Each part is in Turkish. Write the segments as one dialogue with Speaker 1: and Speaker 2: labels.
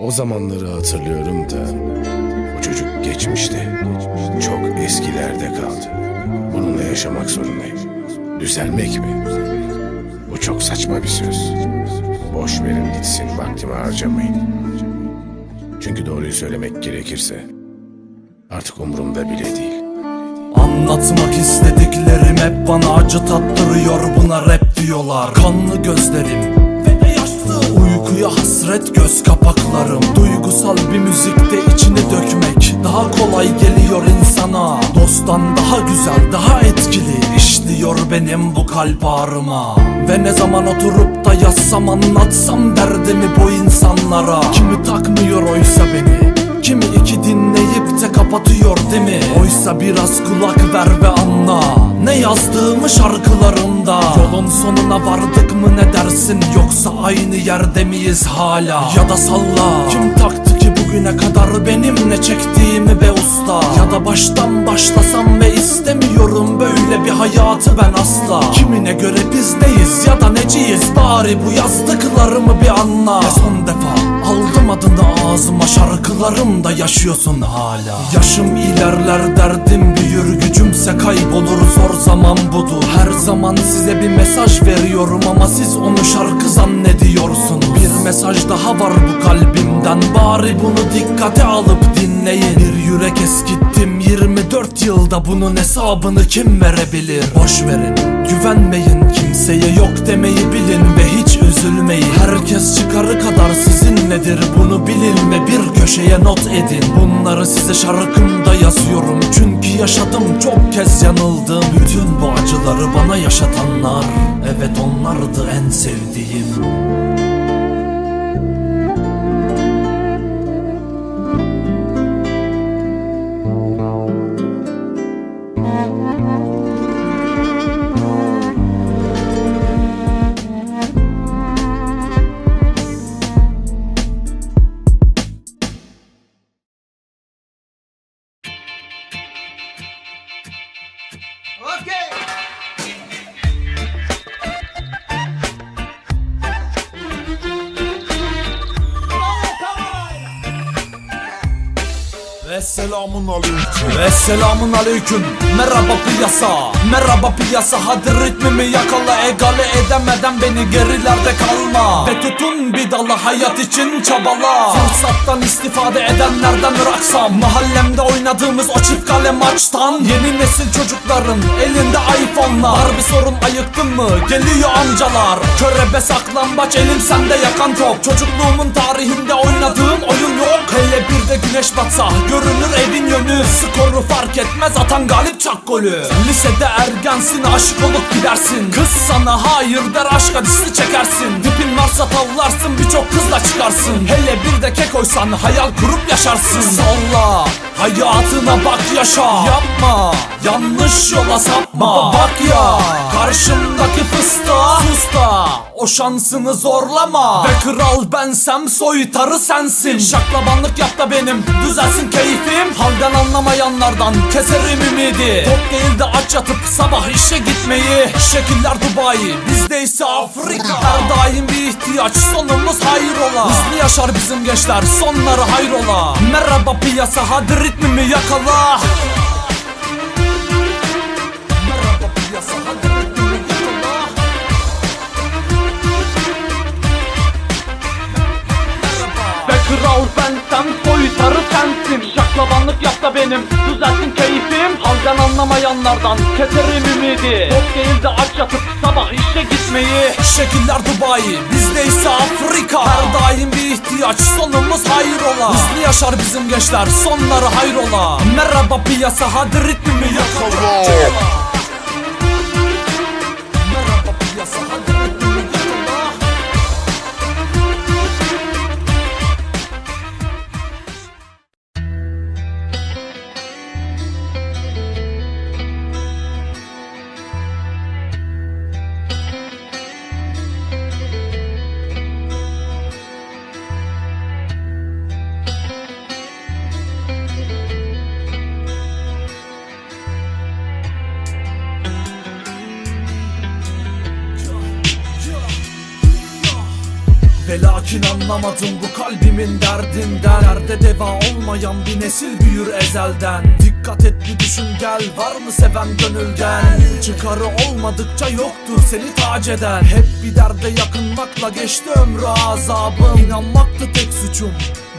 Speaker 1: O zamanları hatırlıyorum da o çocuk geçmişte. Çok eskilerde kaldı. Bununla yaşamak zorundayım. Düzelmek mi? Bu çok saçma bir söz. Boş verin gitsin vaktimi harcamayın. Çünkü doğruyu söylemek gerekirse artık umurumda bile değil.
Speaker 2: Anlatmak istediklerim hep bana acı tattırıyor Buna rap diyorlar Kanlı gözlerim Uykuya hasret göz kapaklarım. Duygusal bir müzikte içini dökmek Daha kolay geliyor insana. Dosttan daha güzel daha etkili işliyor benim bu kalp ağrıma. Ve ne zaman oturup da yazsam anlatsam derdimi bu insanlara. Kimi takmıyor oysa beni Kimi iki dinleyip de kapatıyor değil mi? Oysa biraz kulak ver ve anla Ne yazdığımı şarkılarımda Yolun sonuna vardık mı ne dersin? Yoksa aynı yerde miyiz hala? Ya da salla. Kim taktı bugüne kadar benim ne çektiğimi be usta. Ya da baştan başlasam ve istemiyorum böyle bir hayatı ben asla. Kimine göre biz neyiz ya da neciyiz Bari bu yazdıklarımı bir anla. Ve son defa Aldım adını ağzıma şarkılarımda yaşıyorsun hala. Yaşım ilerler derdim büyür gücümse kaybolur zor zaman budur. Her zaman size bir mesaj veriyorum ama siz onu şarkı zannediyorsunuz. Bir mesaj daha var bu kalbimden bari bunu dikkate alıp dinleyin. Bir yürek eskittim 24 yılda bunun hesabını kim verebilir? Boş verin güvenmeyin kimseye yok demeyi bilin ve hiç üzülmeyin. Herkes çıkarı kadar sizinledir bunu bilin ve bir köşeye not edin. Bunları size şarkımda yazıyorum çünkü yaşadım çok kez yanıldım. Bütün bu acıları bana yaşatanlar evet onlardı en sevdiğim selamun aleyküm. Ve selamun aleyküm. Merhaba piyasa. Merhaba piyasa. Hadi ritmimi yakala. Egale edemeden beni gerilerde kalma. Ve tutun bir dalı hayat için çabala. Fırsattan istifade edenlerden bıraksam Mahallemde oynadığımız o çift kale maçtan. Yeni nesil çocukların elinde iPhone'lar. Var bir sorun ayıktın mı? Geliyor amcalar. Körebe saklambaç elim sende yakan top. Çocukluğumun tarihinde oynadığım oyun yok. Hele bir de güneş batsa. Görünür evin yönü Skoru fark etmez atan galip çak golü. Lisede ergensin aşık olup gidersin. Kız sana hayır der aşk acısı çekersin. Dipin varsa tavlarsın birçok kızla çıkarsın. Hele bir de kekoysan hayal kurup yaşarsın. Salla hayatına bak yaşa. Yapma yanlış yola sapma. Bak ya karşımdaki fıstığa Sus da o şansını zorlama. Ve kral bensem soytarı sensin. Şaklabanlık yap da benim düzelsin keyfim. Halden anlamayanlardan keserim ümidi. Top değil de aç yatıp sabah işe gitmeyi. Şekiller Dubai bizde ise Afrika. Her daim bir ihtiyaç sonumuz hayrola. Hızlı yaşar bizim gençler sonları hayrola. Merhaba piyasa hadi ritmimi yakala
Speaker 3: Halden anlamayanlardan keserim ümidi. Top değil de aç yatıp sabah işe gitmeyi.
Speaker 2: Şekiller Dubai bizde ise Afrika. Her daim bir ihtiyaç sonumuz hayrola. Hızlı yaşar bizim gençler sonları hayrola? Merhaba piyasa hadi ritmimi yakala Ve lakin anlamadım bu kalbimin derdinden. Derde deva olmayan bir nesil büyür ezelden. Dikkat et bir düşün gel. Var mı seven gönülden? Çıkarı olmadıkça yoktur seni tac eden. Hep bir derde yakınmakla geçti ömrü azabım. İnanmaktı tek suçum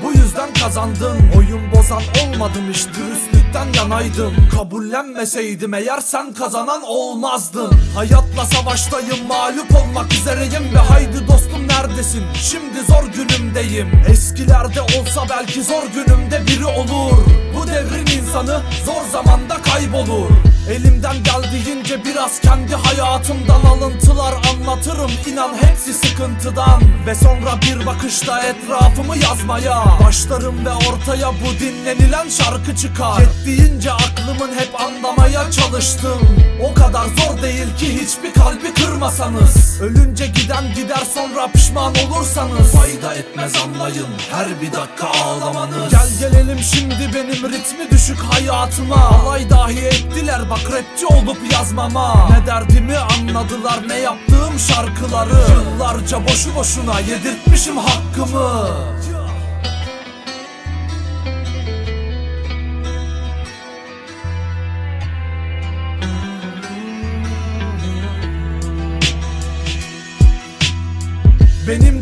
Speaker 2: bu yüzden kazandın Oyun bozan olmadım hiç dürüstlükten yanaydım Kabullenmeseydim eğer sen kazanan olmazdın. Hayatla savaştayım mağlup olmak üzereyim Ve haydi dostum neredesin? Şimdi zor günümdeyim. Eskilerde olsa belki zor günümde biri olur. Bu devrin insanı zor zamanda kaybolur Elimden geldiğince biraz kendi hayatımdan alıntılar anlatırım. İnan hepsi sıkıntıdan Ve sonra bir bakışta etrafımı yazmaya Başlarım ve ortaya bu dinlenilen şarkı çıkar. Yettiğince aklımın hep anlamaya çalıştım. O kadar zor değil ki hiçbir kalbi kırmasanız Ölünce giden gider sonra pişman olursanız. Fayda etmez anlayın her bir dakika ağlamanız. Gel gelelim şimdi benim ritmi düşük hayatıma. Alay dahi ettiler bak rapçi olup yazmama. Ne derdimi anladılar ne yaptığım şarkıları. Yıllarca boşu boşuna yedirtmişim hakkımı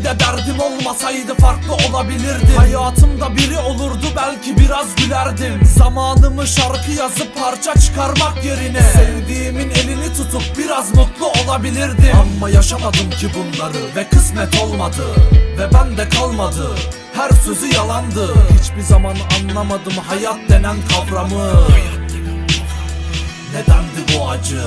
Speaker 2: de derdim olmasaydı farklı olabilirdi Hayatımda biri olurdu belki biraz gülerdim. Zamanımı şarkı yazıp parça çıkarmak yerine Sevdiğimin elini tutup biraz mutlu olabilirdim. Ama yaşamadım ki bunları ve kısmet olmadı Ve bende kalmadı. Her sözü yalandı. Hiçbir zaman anlamadım hayat denen kavramı. Nedendi bu acı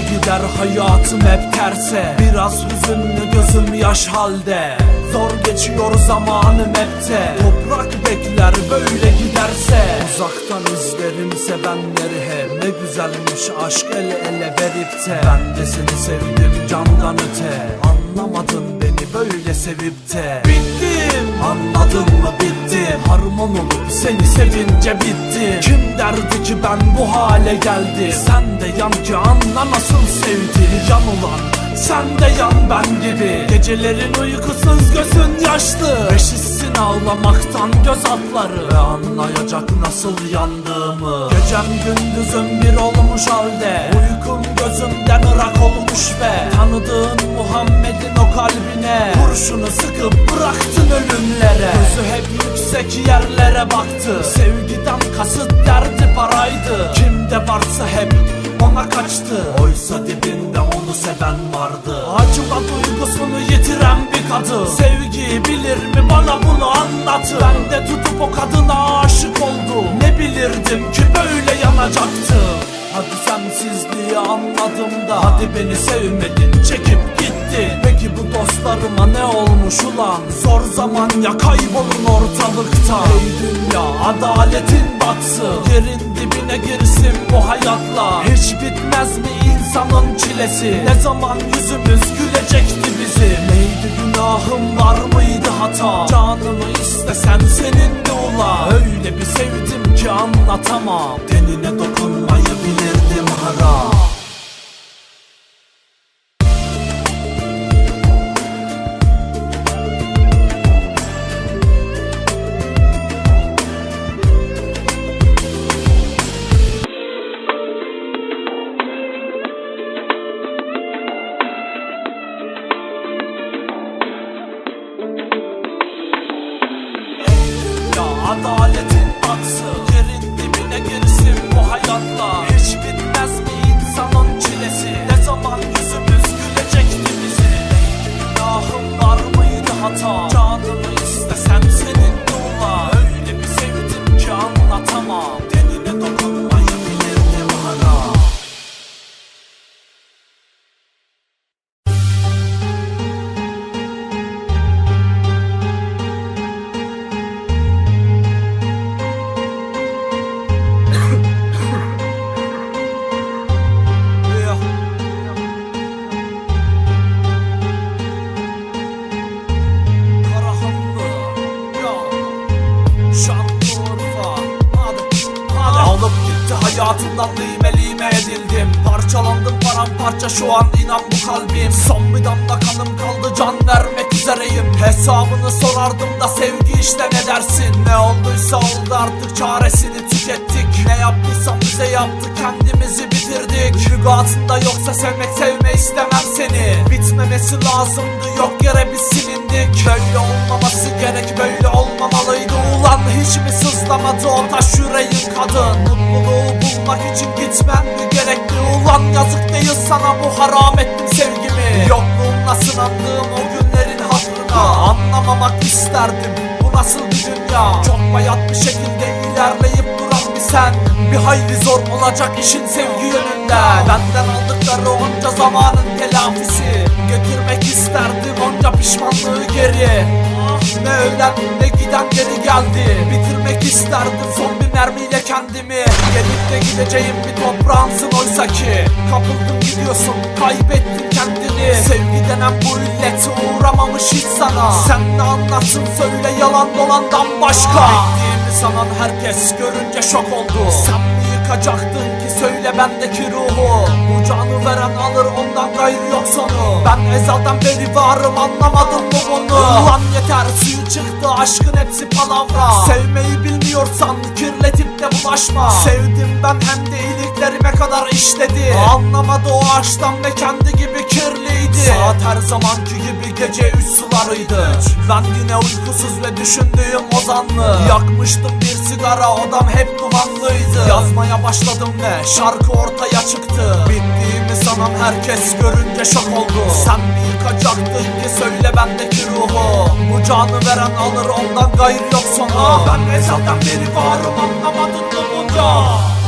Speaker 2: Gider hayatım hep terse. Biraz hüzünlü gözüm yaş halde. Zor geçiyor zamanım hepte Toprak bekler böyle giderse. Uzaktan izlerim sevenleri hep Ne güzelmiş aşk el ele verip de. Ben de seni sevdim candan öte. Anlamadın beni böyle sevip de. Bittim anladın mı bittim Harman olup seni sevince bitti. Kim derdi ki ben bu hale geldi? Sen de yan ki anla nasıl sevdi? Yan ulan sen de yan ben gibi. Gecelerin uykusuz gözün yaşlı. Eşitsin ağlamaktan göz altları Ve anlayacak nasıl yandığımı. Gecem gündüzüm bir olmuş halde. Uykum gözümden ırak olmuş ve Tanıdığın Muhammed'in o kalbine. Kurşunu sıkıp bıraktın ölümlere. Gözü hep yüksek yerlere baktı. Sevgiden kasıt derdi paraydı. Kimde varsa hep ona kaçtı. Oysa dibinde onu seven vardı. Acıma duygusunu yitiren bir kadın anlatın Ben de tutup o kadına aşık oldum. Ne bilirdim ki böyle yanacaktım Hadi sensizliği anladım da. Hadi beni sevmedin çekip gittin. Peki bu dostlarıma ne olmuş ulan? Zor zaman ya kaybolun ortalıkta. Ey dünya adaletin batsın. Yerin dibine girsin bu hayatla. Hiç bitmez mi insanın çilesi? Ne zaman yüzümüz gülecekti bizim Neydi günahım var mıydı hata? Canımı istesen senin de ula. Öyle bir sevdim ki anlatamam. Tenine dokunmayı bilirdim haram Paramparça şu an inan bu kalbim. Son bir damla kanım kaldı can vermek üzereyim. Hesabını sorardım da sevgi işte ne dersin? Ne olduysa oldu artık çaresini tükettik Ne yaptıysam bize yaptı kendimizi bitirdik. Lügatında yoksa sevmek sevme istemem seni. Bitmemesi lazımdı yok yere biz silindik. Böyle olmaması gerek böyle olmamalıydı. Ulan hiç mi sızlamadı o taş yüreğin kadın? Mutluluğu bulmak için gitmem mi gerekli Ulan yazık değil sana bu haram ettim sevgimi. Yokluğumla sınandığım o günlerin hatırına? Anlamamak isterdim bu nasıl bir dünya? Çok bayat bir şekilde ilerleyip bir sen Bir hayli zor olacak işin sevgi yönünden Benden aldıkları onca zamanın telafisi. Getirmek isterdim onca pişmanlığı geri. Ah ne ölen ne giden geri geldi. Bitirmek isterdim son bir mermiyle kendimi. Gelip de gideceğim bir toprağımsın oysa ki. Kapıldın gidiyorsun kaybettin kendini. Sevgi denen bu illete uğramamış hiç sana. Sen ne anlatsın söyle yalan dolandan başka Sanan herkes görünce şok oldu. Sen mi yıkacaktın ki söyle bendeki ruhu? Bu canı veren alır ondan gayrı yok sonu. Ben ezelden beri varım anlamadın mı bunu? Ulan yeter suyu çıktı aşkın hepsi palavra. Sevmeyi bilmiyorsan kirletip de bulaşma. Sevdim ben hem de iyiliklerime kadar işledi. Anlamadı o aşktan ve kendi gibi kirliydi Saat her zamanki gibi gece üç sularıydı. Ben yine uykusuz ve düşündüğüm ozanlı. Yakmıştım bir sigara odam hep dumanlıydı. Yazmaya başladım ve şarkı ortaya çıktı. Bittiğimi sanan herkes görünce şok oldu. Sen mi yıkacaktın ki söyle bendeki ruhu? Bu canı veren alır ondan gayrı yok sonu. Ben ezelden beri varım anlamadın mı bunu